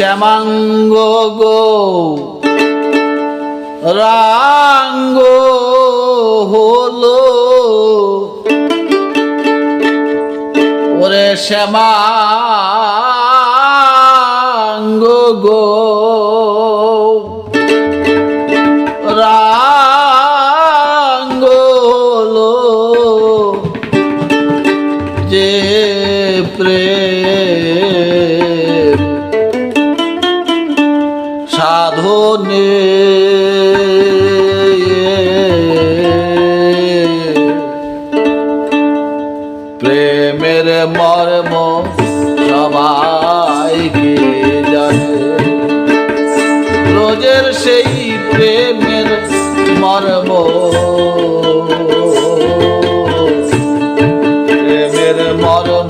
শ্যামাঙ্গ গো রাঙ্গ হলো। ওরে শ্যামাঙ্গ গো রাঙ্গ হলো। প্রেম প্রেমের মর্ম সবাই রোজের সেই প্রেমের মর্ম। প্রেমের মর্ম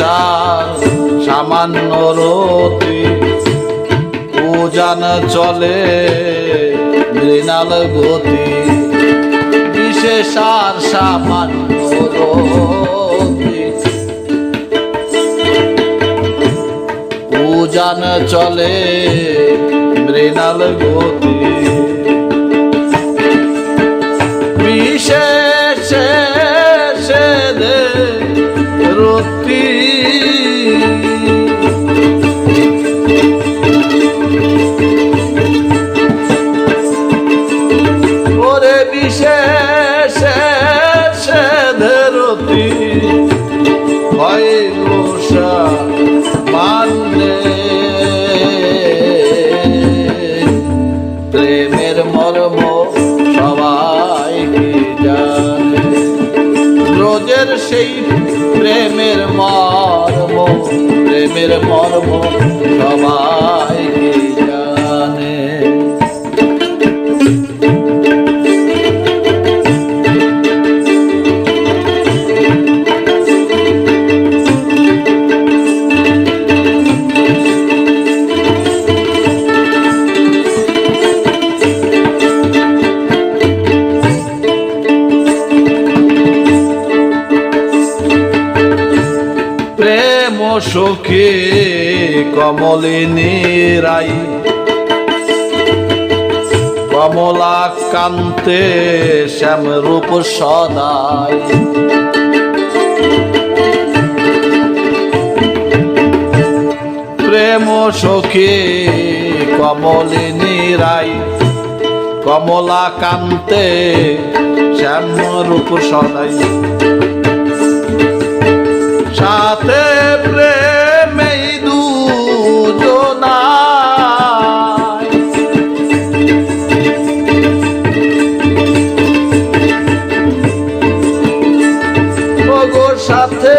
আর সামান্য রতি। উজান চলে মৃণাল গতি। বিশেষ আর সামান্য রতি। উজান চলে মৃণাল গতি। বিশেষ দে রতি বিশেষ ধরতি প্রেমের মর্ম রোজের সেই প্রেমের মর্ম প্রেমের মর্ম সবাই প্রেম সখী কমলিনী রাই কমলা কান্তে শ্যাম রূপ সদাই। প্রেম সখী কমলিনী রাই কমলা কান্তে শ্যাম রূপ সদাই। সাথে প্রেমে দুজনায় ওগো সাথে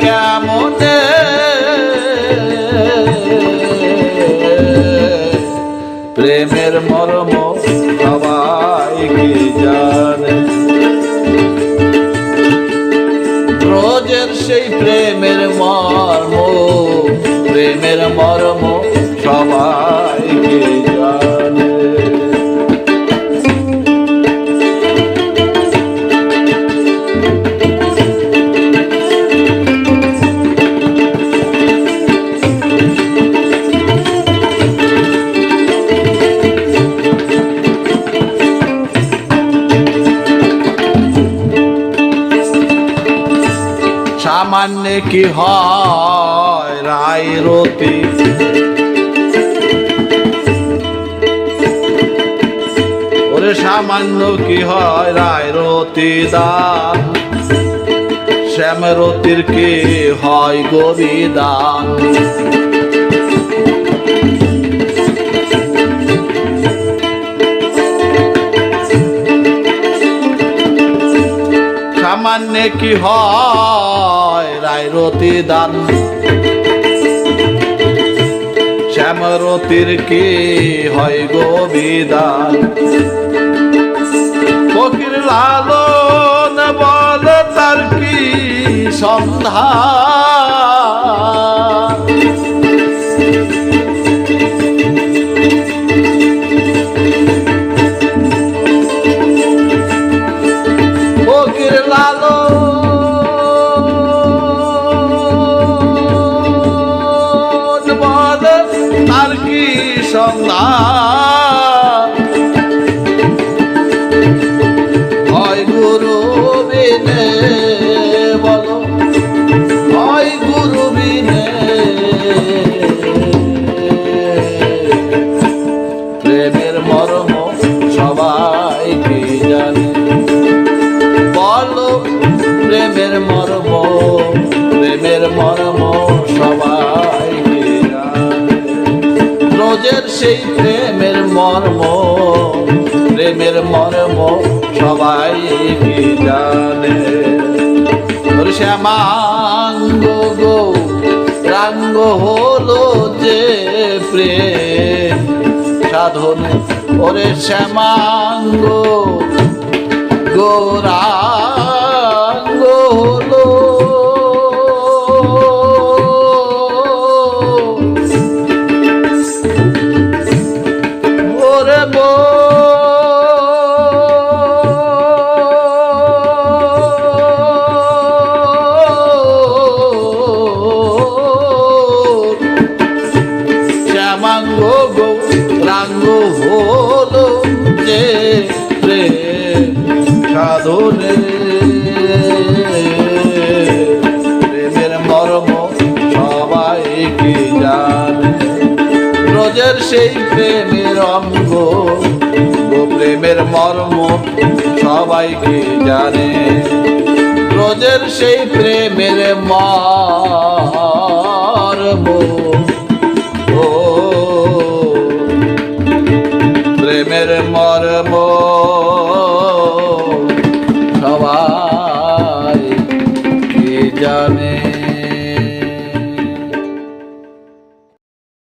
কেমনে প্রেমের সেই প্রেমের মর্ম প্রেমের মর্ম সামান্য কি হয় রায় রতি? ওরে সামান্য কি হয় রায় রতি দান শ্যামরতির কি হয় গবিদান সামান্য কি হয় রায়রতি দান। শ্যামরতির কি হয় গোবিদান ফকির লালন বল তার কি সন্ধান? প্রেমের মর্ম প্রেমের মর্ম সবাই রোজের সেই প্রেমের মর্ম প্রেমের মর্ম সবাই জানে শ্যামাঙ্গ গো, রাঙ্গ হলো যে প্রেম। সাধনে ওরে শ্যামাঙ্গ গৌরাঙ্গ কি জানে রোজের সেই প্রেমের অঙ্গ ও প্রেমের মর্ম সবাই কি জানে। রোজের সেই প্রেমের মর্ম।